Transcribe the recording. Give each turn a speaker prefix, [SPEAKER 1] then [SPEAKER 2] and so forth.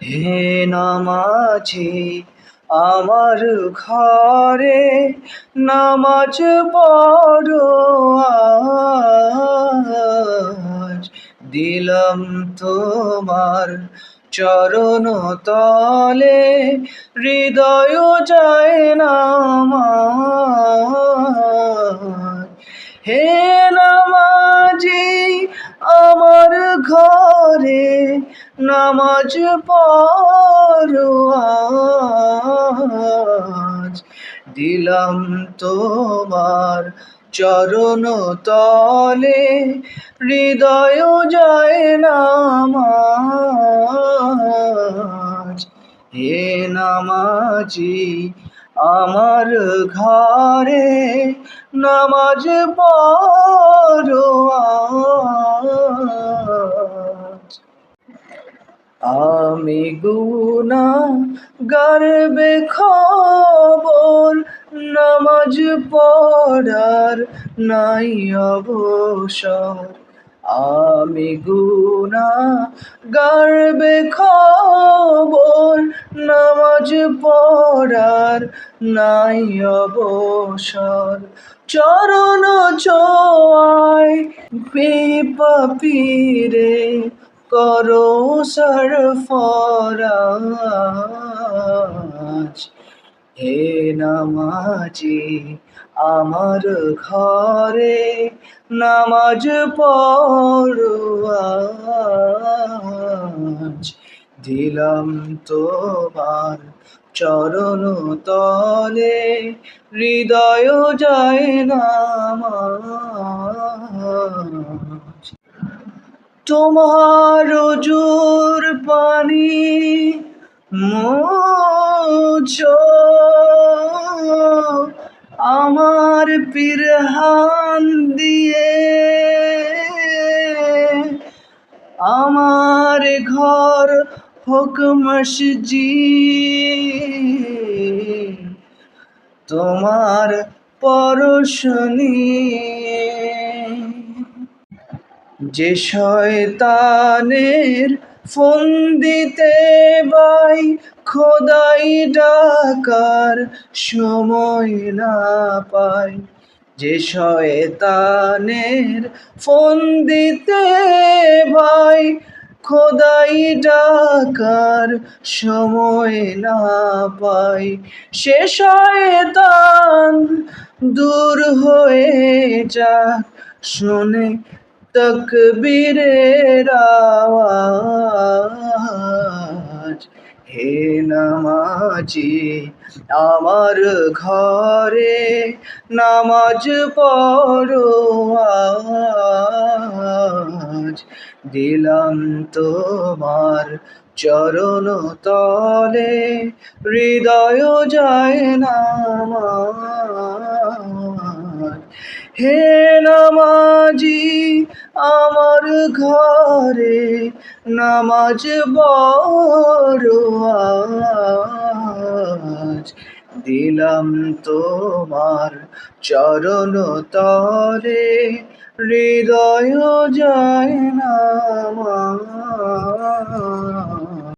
[SPEAKER 1] হে নামাজি আমার ঘরে নামাজ পড়ো আজ। দিলাম তোমার চরণ তলে হৃদয় যায় না ঘরে নামাজ পড়ো দিলাম তোমার চরণ তলে, হৃদয় যায় না আমার। হে নামাজি, আমার ঘরে নামাজ পড়ো। আমি গুনা গর্বে খবর নামাজ পড়ার নাই অবসর। আমি গুনা গর্বে খবর নামাজ পড়ার নাই অবসর। চরণ ছোঁয়ায় পেপাপিরে করো সরফরাজ হে নামাজি আমার ঘরে নামাজ পড়ো আজ দিলাম তোমার চরণ তলে, হৃদয় যায় না আমার। তোমার জোর পানি মুছো। আমার পিরহান দিয়ে আমার ঘর হোক মসজিদ। তোমার পরশ যে শয়তানের ফন্দিতে বাই, খোদাই ডাকার সময় না পাই। যে শয়তানের ফন্দিতে ভাই খোদাই ডাকার সময় না পাই। সে শয়তান দূর হয়ে যাক, শুনে তকবীরের আওয়াজ, হে নামাজি, আমার ঘরে নামাজ পড়ো আজ দিলাম তোমার চরণ তলে, হৃদয় যায় না আমার। হে নামাজি আমার ঘরে নামাজ বড় দিলাম তোমার চরণ তরে হৃদয় যায় না।